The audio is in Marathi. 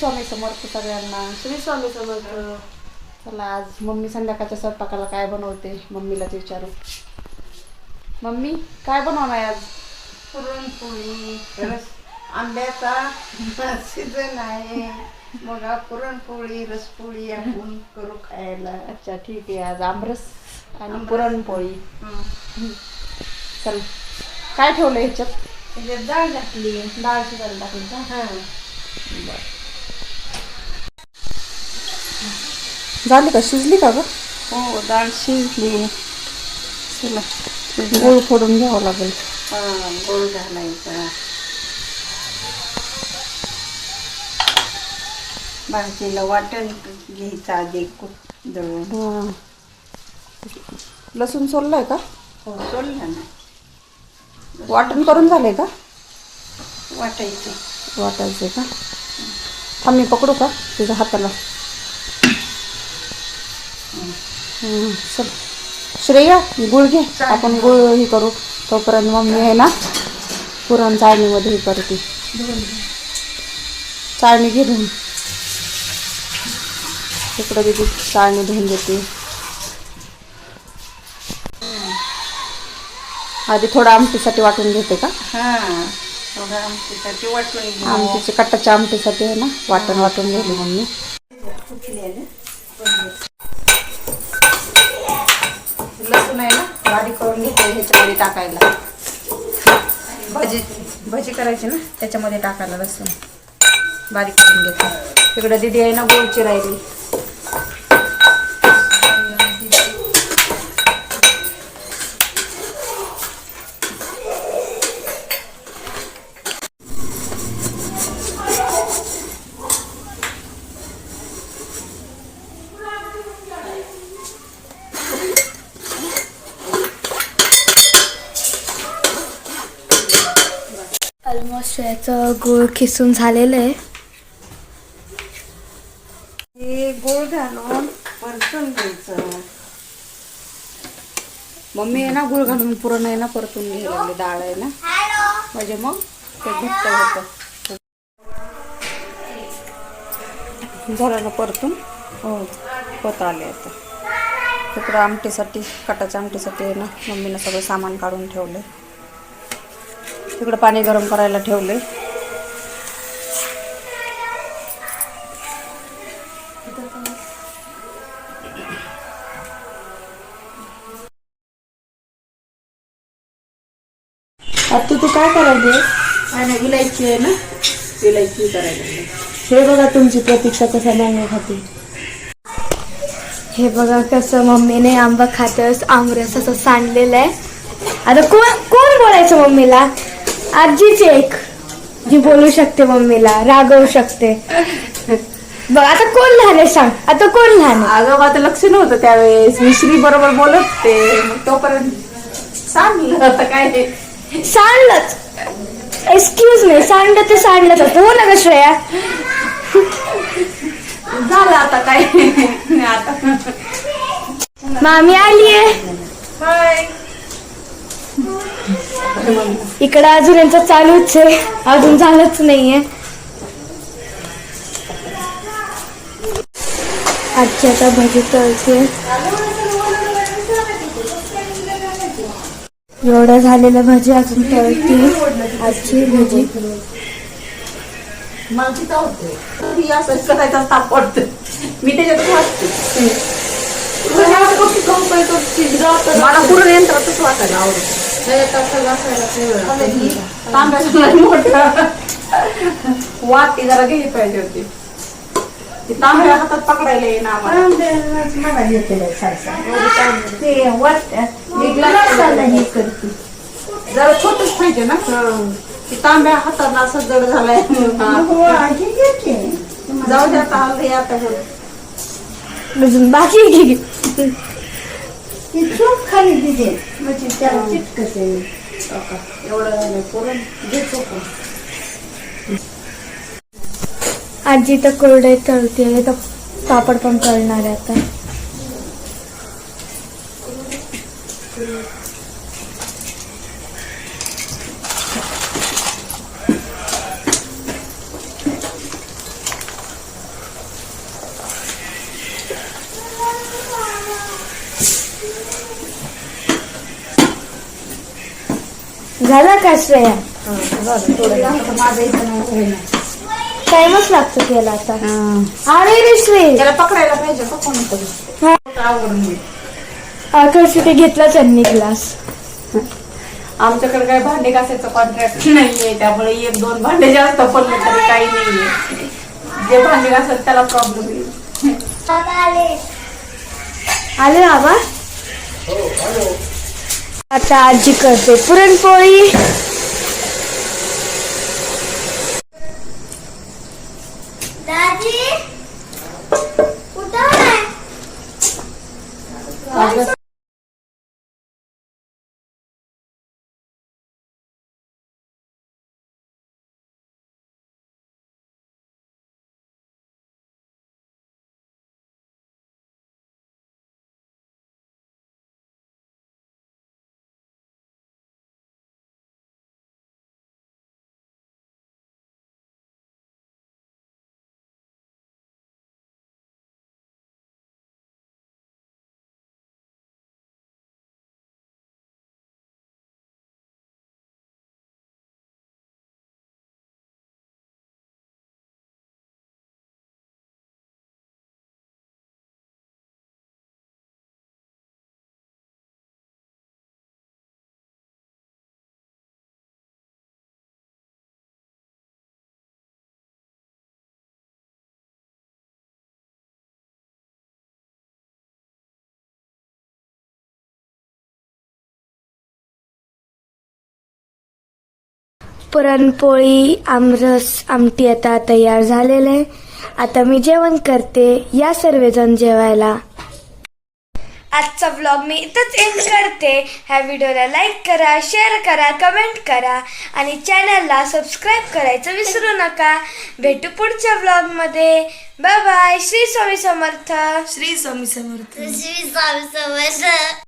स्वामी समर्थ सगळ्यांना. श्री स्वामी समर्थ चला आज मम्मी संध्याकाळच्या स्वयंपाकाला काय बनवते? मम्मीलाच विचारू. मम्मी काय बनवणार आहे आज? पुरणपोळी रस आंब्याचा सीजन आहे. मग पुरणपोळी रसपोळी आपण करू खायला. अच्छा ठीक आहे. आज आमरस आणि पुरणपोळी. चल काय ठेवलं ह्याच्यात? डाळ घातली. डाळ शिजायला टाकली का हा. झाली का? शिजली का ग? हो डाळ शिजली. चला गूळ फोडून घ्यावं लागेल. हा गोळ घालायचा भाजीला वाटण घ्यायचं आधी दळून हा. लसूण सोललंय का? हो सोडलं ना. वाटण करून झालंय का? वाटायचं. वाटायचंय का? थांब मी पकडू का? तुझ्या हाताला. चल. श्रेया गुळ घे. आपण गुळ हे करू. तोपर्यंत मम्मी आहे ना पुरण चाळणीमध्ये हे करते. चाळणी घे धुवून इकडं दिदी चाळणी धुवून देते. आधी थोडं आमटीसाठी वाटून घेते का? हा आमटीसाठी वाटून आमटीची कट्टाच्या आमटीसाठी आहे ना वाटण वाटून घेतली मम्मी. लसूण आहे ना? बारीक करून घेते ह्याच्यामध्ये टाकायला. भजी भजी करायची ना? त्याच्यामध्ये टाकायला लसूण. बारीक करून घेते. तिकडं दिदी आहे ना गोळची राहिली. ऑलमोस्ट गूळ खिसून झालेलं आहे. हे गुळ घालून परतून घ्यायचं. मम्मी आहे ना गुळ घालून पुरण आहे ना परतून घ्यायला डाळ आहे ना. म्हणजे मग ते घट्ट होतं. झालं ना परतून. हो होत आले आता. तिकडं आमटीसाठी कटाच्या आमटीसाठी आहे ना मम्मीनं सगळं सामान काढून ठेवले तिकडं पाणी गरम करायला ठेवले आता तू काय करायचे विलायची आहे ना? विलायची करायला. लागली. हे बघा तुमची प्रतीक्षा कसा मँगो खाते. हे बघा कसं मम्मीने आंबा खातस आमरस असं सांडलेलं आहे. आता कोण कोण बोलायचं मम्मीला? आजीच एक. जी बोलू शकते मम्मीला रागवू शकते. बघ आता कोण लहान आहे सांग. आता कोण लहान अगं माझं लक्ष नव्हतं त्यावेळेस. मी श्री बरोबर बोलत ते मग तोपर्यंत सांगलं आता काय ते. आहे सांडलंच. एक्सक्यूज मी सांडलं ते सांडलंच होतं. हो ना ग श्रेया? झालं आता काय? आता. मामी आलीये इकडं अजून यांचं चालूच आहे. अजून झालंच नाहीये. आजची आता भजी तळते. एवढ्या झालेल्या भाजी अजून तळते. आजची भजी. मला तिथं होते. असं करायचा ताप पडतो मी त्याच्यात वाचते. मला पूर्ण यंत्रातच वाचायला आवडतं. वाटी जरा घ्यायला पाहिजे होती. ती तांब्या हातात पकडायला येईना आम्हाला. जरा छोटच पाहिजे ना. ती तांब्या हातात असं जड झालाय. हो. जाऊ द्या आता आता. अजून बाकी. ती खाली दिली. म्हणजे त्याला चिटकते एवढं पण आजी तर कोरडे तळते तर पापड पण तळणार आहे आता. झाला का श्रेया? हा, झालं थोडं. आता माझं इथं नाही होईना. टाइमच लागतो त्याला आता. हा. अरे रे श्रेय त्याला पकडायला पाहिजे का कोणतरी? हा. आवडून घे. आकाश ते घेतला त्यांनी ग्लास आमच्याकडे काही भांडे घासायचं कॉन्ट्रॅक्ट नाहीये त्यामुळे एक दोन भांडे जास्त पडले तरी काही नाहीये. जे भांडे घासत त्याला प्रॉब्लेम येईल आले बाबा आता आजी करते पुरणपोळी. पुरणपोळी आमरस आमटी आता तयार झालेलं आहे. आता मी जेवण करते. या सर्वजण जेवायला. आजचा व्लॉग मी इथंच एंड करते. ह्या व्हिडिओला लाईक करा शेअर करा कमेंट करा आणि चॅनलला सबस्क्राईब करायचं विसरू नका. भेटू पुढच्या व्लॉगमध्ये बाय बाय श्री स्वामी समर्थ. श्री स्वामी समर्थ. श्री स्वामी समर्थ.